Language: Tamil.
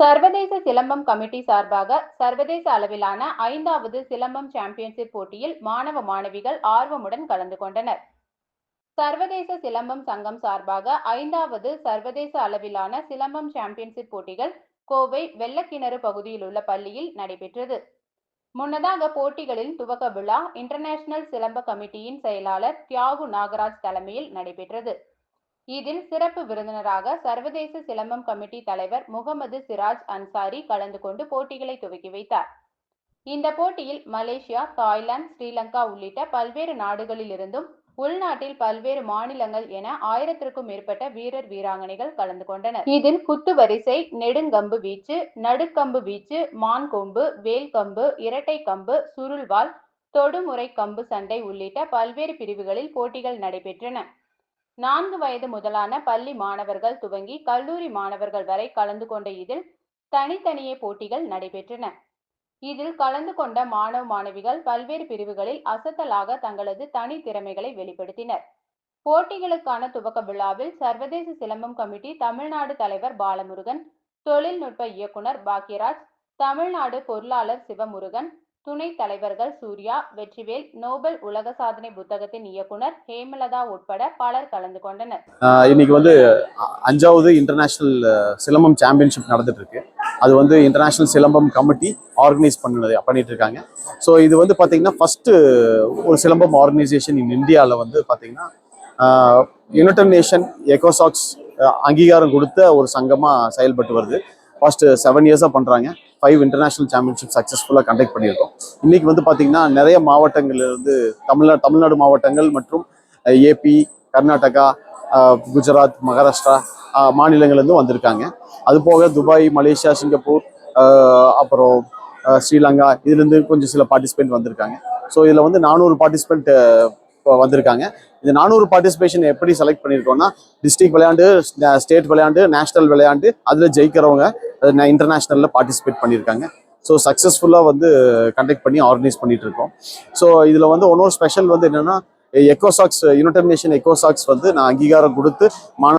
சர்வதேச சிலம்பம் கமிட்டி சார்பாக சர்வதேச அளவிலான ஐந்தாவது சிலம்பம் சாம்பியன்ஷிப் போட்டியில் மாணவ மாணவிகள் ஆர்வமுடன் கலந்து கொண்டனர். சர்வதேச சிலம்பம் சங்கம் சார்பாக ஐந்தாவது சர்வதேச அளவிலான சிலம்பம் சாம்பியன்ஷிப் போட்டிகள் கோவை வெள்ளக்கிணறு பகுதியில் உள்ள பள்ளியில் நடைபெற்றது. முன்னதாக போட்டிகளின் துவக்க விழா இன்டர்நேஷனல் சிலம்ப கமிட்டியின் செயலாளர் தியாகு நாகராஜ் தலைமையில் நடைபெற்றது. இதில் சிறப்பு விருந்தினராக சர்வதேச சிலம்பம் கமிட்டி தலைவர் முகமது சிராஜ் அன்சாரி கலந்து கொண்டு போட்டிகளை துவக்கி வைத்தார். இந்த போட்டியில் மலேசியா தாய்லாந்து ஸ்ரீலங்கா உள்ளிட்ட பல்வேறு நாடுகளிலிருந்தும் உள்நாட்டில் பல்வேறு மாநிலங்கள் என ஆயிரத்திற்கும் மேற்பட்ட வீரர் வீராங்கனைகள் கலந்து கொண்டனர். இதில் குத்து வரிசை நெடுங்கம்பு வீச்சு நடுக்கம்பு வீச்சு மான் கொம்பு இரட்டை கம்பு சுருள்வாள் தொடுமுறை கம்பு சண்டை உள்ளிட்ட பல்வேறு பிரிவுகளில் போட்டிகள் நடைபெற்றன. நான்கு வயது முதலான பள்ளி மாணவர்கள் துவங்கி கல்லூரி மாணவர்கள் வரை கலந்து கொண்ட இதில் தனித்தனியே போட்டிகள் நடைபெற்றன. இதில் கலந்து கொண்ட மாணவ மாணவிகள் பல்வேறு பிரிவுகளில் அசத்தலாக தங்களது தனி திறமைகளை வெளிப்படுத்தினர். போட்டிகளுக்கான துவக்க விழாவில் சர்வதேச சிலம்பம் கமிட்டி தமிழ்நாடு தலைவர் பாலமுருகன் தொழில்நுட்ப இயக்குனர் பாக்யராஜ் தமிழ்நாடு பொருளாளர் சிவமுருகன் துணைத் தலைவர்கள் சூர்யா வெற்றிவேல் நோபல் உலக சாதனை புத்தகத்தின் இயக்குனர் ஹேமலதா உட்பட பலர் கலந்து கொண்டனர். இன்னைக்கு வந்து அ- அஞ்சாவது இன்டர்நேஷ்னல் சிலம்பம் சாம்பியன்ஷிப் நடந்துட்டு இருக்கு அது வந்து இன்டர்நேஷ்னல் சிலம்பம் கமிட்டி ஆர்கனைஸ் பண்ணது பண்ணிட்டு இருக்காங்க ஸோ இது வந்து பார்த்தீங்கன்னா ஃபர்ஸ்ட் ஒரு சிலம்பம் ஆர்கனைசேஷன் இன் இந்தியாவில் வந்து பார்த்தீங்கன்னா யுனைடட் நேஷன் எக்கோசாக்ஸ் அங்கீகாரம் கொடுத்த ஒரு சங்கமாக செயல்பட்டு வருது. ஃபர்ஸ்ட் செவன் இயர்ஸாக பண்ணுறாங்க ஃபைவ் இன்டர்நேஷனல் சாம்பியன்ஷிப் சக்ஸஸ்ஃபுல்லாக கண்டக்ட் பண்ணியிருக்கோம். இன்னைக்கு வந்து பார்த்தீங்கன்னா நிறைய மாவட்டங்கள்ல இருந்து தமிழ்நாடு தமிழ்நாடு மாவட்டங்கள் மற்றும் ஏபி கர்நாடகா குஜராத் மகாராஷ்டிரா மாநிலங்கள்லேருந்து வந்திருக்காங்க. அது போக துபாய் மலேசியா சிங்கப்பூர் அப்புறம் ஸ்ரீலங்கா இதுலேருந்து கொஞ்சம் சில பார்ட்டிசிபெண்ட் வந்திருக்காங்க. ஸோ இதில் வந்து நானூறு பார்ட்டிசிபெண்ட் வந்திருக்காங்க. இந்த நானூறு பார்ட்டிசிபேஷன் எப்படி செலக்ட் பண்ணியிருக்கோம்னா டிஸ்ட்ரிக்ட் விளையாண்டு ஸ்டேட் விளையாண்டு நேஷனல் விளையாண்டு அதில் ஜெயிக்கிறவங்க இன்டர்நேஷ்னலில் பார்ட்டிசிபேட் பண்ணியிருக்காங்க ஸோ சக்ஸஸ்ஃபுல்லாக வந்து கண்டக்ட் பண்ணி ஆர்கனைஸ் பண்ணிட்டு இருக்கோம் ஸோ இதில் வந்து ஒன்னொரு ஸ்பெஷல் வந்து என்னென்னா எக்கோசாக்ஸ் யுனைடெட் நேஷன் எக்கோசாக்ஸ் வந்து நான் அங்கீகாரம் கொடுத்து மாணவ